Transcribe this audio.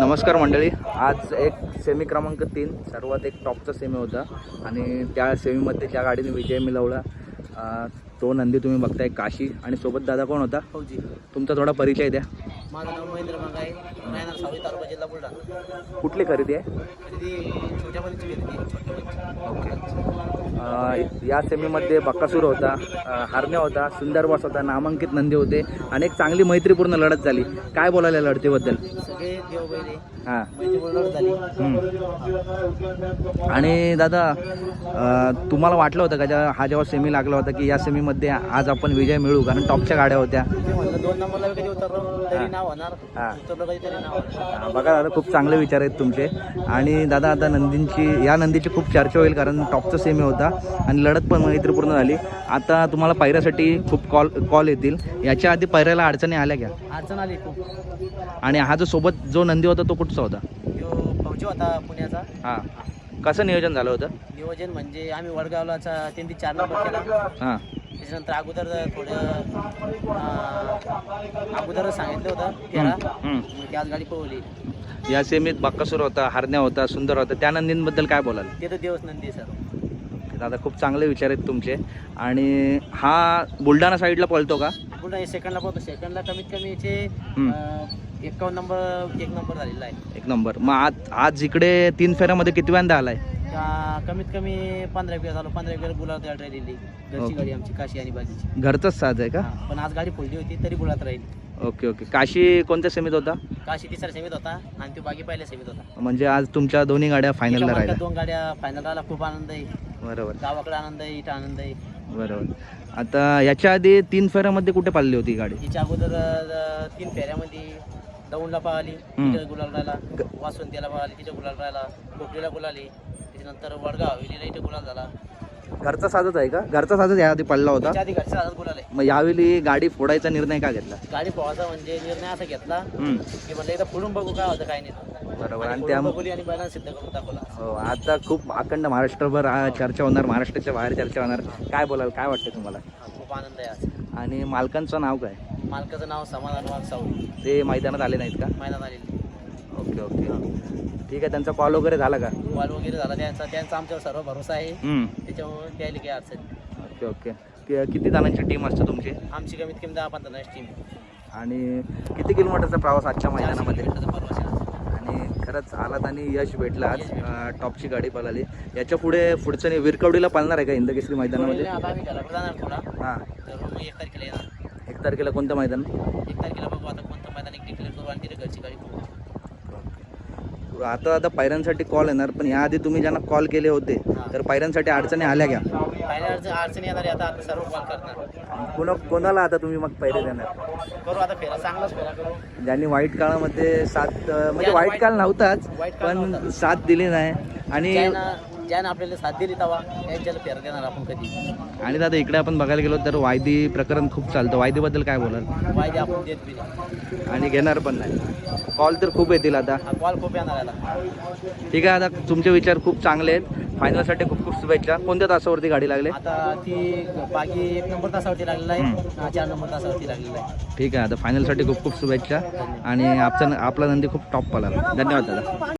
नमस्कार मंडळी. आज एक सेमी क्रमांक तीन सर्वात एक टॉपचा सेमी होता. आणि त्या सेमीमध्ये ज्या गाडीने विजय मिळवला. तो नंदी तुम्ही बघताय काशी. आणि सोबत दादा कोण होता? फौजी. तुमचा थोडा परिचय द्या. माझं नाव महेंद्र मंगाई राहणार सावळी तालुका जिल्हा बुलढाणा. कुठली खरेदी आहे? खरेदी छोट्या बंदीची ओके अं, या सेमीमध्ये बक्कासूर होता अं, हरण्या होता सुंदरबास होता नामांकित नंदी होते आणि एक चांगली मैत्रीपूर्ण लढत झाली. काय बोलायला लढतीबद्दल? सगळे देव हां. झाली. आणि दादा अं, तुम्हाला वाटलं होतं का ज्या हा जेव्हा सेमी लागला होता की या सेमीमध्ये आज आपण विजय मिळू कारण टॉपच्या गाड्या होत्या. ते म्हणलं दोन नंबरला कधी उतरलो. तरी नाव होणार. हा. उतरलो कधी तरी नाव होणार. हा, बघा दादा खूप चांगले विचार आहेत तुमचे. आणि दादा आता नंदींची या नंदीची खूप चर्चा होईल कारण टॉपचा सेमी होता आणि लढत पण मैत्रीपूर्ण झाली. आता तुम्हाला पायऱ्यासाठी खूप कॉल कॉल येतील. याच्या आधी पायऱ्याला अडचणी आल्या घ्या अडचण आली खूप. आणि हा जो सोबत जो नंदी होता तो कुठचा होता? तो फौजी होता पुण्याचा. हां. कसं नियोजन झालं होतं? नियोजन म्हणजे आम्ही वडगावलाचा तीन ते चार नंबर केला. हां. त्याच्यानंतर अगोदर थोडं अं, सांगितलं होतं फेरा हम्म. मग ती आज गाडी पळवली या सेमीत बक्कासूर होता हरण्या होता सुंदर होता. त्या नंदींबद्दल काय बोलाल? ते तर देवच नंदी सर. दादा खूप चांगले विचार आहेत तुमचे. आणि हा बुलढाणा साईडला पळतो का? पुन्हा सेकंडला पोहतो सेकंडला कमीत कमी याचे हम्म. एकावन्न नंबर एक नंबर झालेला आहे. एक नंबर. मग आज आज इकडे तीन फेऱ्यामध्ये किती वेळांदा आलाय? त्या कमीत कमी पंधरा वेळ झालो पंधरा वेळ बुलात राहिलेली. घरची. गाडी आमची काशी आणि बाजीची घरचाच साज आहे का? हा, पण आज गाडी फोडली होती तरी बुलात राहील. Okay okay. काशी कोणत्या सेमीत होता? काशी तिसऱ्या सेमीत होता आणि तो बाकी पहिल्या सेमीत होता. म्हणजे आज तुमच्या दोन्ही गाड्या फायनलला एका राहिल्या. मार्कात दोन गाड्या फायनल राहिला खूप आनंद आहे. बरोबर. गावाकडे आनंद आहे इथं आनंद आहे. बरोबर. आता याच्या आधी तीन फेऱ्यामध्ये कुठे पाळली होती ही गाडी? हिच्या अगोदर अं, तीन फेऱ्यामध्ये दौंडला पळाली हम्म. तिच्या गुलाल राहिला वासवंतीला पळाली तिच्या गुलाल राहिला कोपरीला गुलाली त्याच्यानंतर वडगाव हवेलीला इथे गुलाल झाला. घरचा साजच आहे का? घरचा साजच याआधी पडला होता. त्याच्या आधी घरच्या हातात गुलाल आहे. मग यावेळी गाडी फोडायचा निर्णय का घेतला? गाडी पोहायचा म्हणजे निर्णय असा घेतला हम्म. की म्हणलं एकदा पुढून बघू काय होतं काय नाही बरोबर. आणि त्या बघूली आणि बैलांना सिद्ध करून दाखवला. हो आता खूप अखंड महाराष्ट्रभर चर्चा होणार महाराष्ट्राच्या बाहेर चर्चा होणार. काय बोलाल काय वाटतं तुम्हाला? हा, खूप आनंद आहे आज. आणि मालकांचं नाव काय? मालकाचं नाव समाधान वाघ सावळी. ते मैदानात आले नाहीत का? मैदान आलेली. ओके ओके ठीक आहे त्यांचा कॉल वगैरे झाला का? कॉल वगैरे झाला. त्यांचा त्यांचा आमच्यावर सर्व भरोसा आहे. हम्म. त्याच्यामुळे द्यायला काही अडचण नाही. Okay okay. कि- किती जणांची टीम असते तुमची? आमची कमीत कमी दहा पंधरा टीम आणि किती किलोमीटरचा प्रवास आजच्या मैदानामध्ये? आणि खरंच आलात आणि यश भेटलं आज अं, टॉपची गाडी पळाली. याच्यापुढे पुढचं नाही विरकवडीला पाळणार आहे का इंदकेसरी मैदानामध्ये? आता आम्ही जाणार थोडा. हां. तर मग एक तारखेला येणार. एक तारखेला कोणतं मैदान? एक तारखेला बघू आता कोणतं मैदान एक डिक्लेअर करू आणि तिथे घरची गाडी. आता आता पायऱ्यांसाठी कॉल येणार पण याआधी तुम्ही ज्यांना कॉल केले होते तर पायऱ्यांसाठी अडचणी आल्या घ्या पहिल्या अडचण अडचणी येणार आहे आता आता सर्व कॉल करणार. कोणा कोणाला आता तुम्ही मग पैरे देणार? करू आता फेरा चांगलाच फेरा करू. ज्यांनी वाईट काळामध्ये साथ म्हणजे वाईट काळ नव्हताच पण. साथ दिली नाही. आणि ज्यानं आपल्याला साथ दिली तवा त्यांच्याला फेरा देणार आपण कधी. आणि दादा इकडे आपण बघायला गेलो तर वायदी प्रकरण खूप चालतं. वायदीबद्दल काय बोलाल? वायदे आपण देत बी नाही. आणि घेणार पण नाही. कॉल तर खूप येतील आता. हा कॉल खूप येणार याला ठीक आहे आता तुमचे विचार खूप चांगले आहेत. फायनलसाठी खूप खूप शुभेच्छा. कोणत्या तासावरती गाडी लागली? आता ती बाकी एक नंबर तासावरती लागलेला आहे. हा चार नंबर तासावरती लागलेला आहे. ठीक आहे आता फायनलसाठी खूप खूप शुभेच्छा. आणि आपचा आपला नंदी खूप टॉप पळाला धन्यवाद दादा.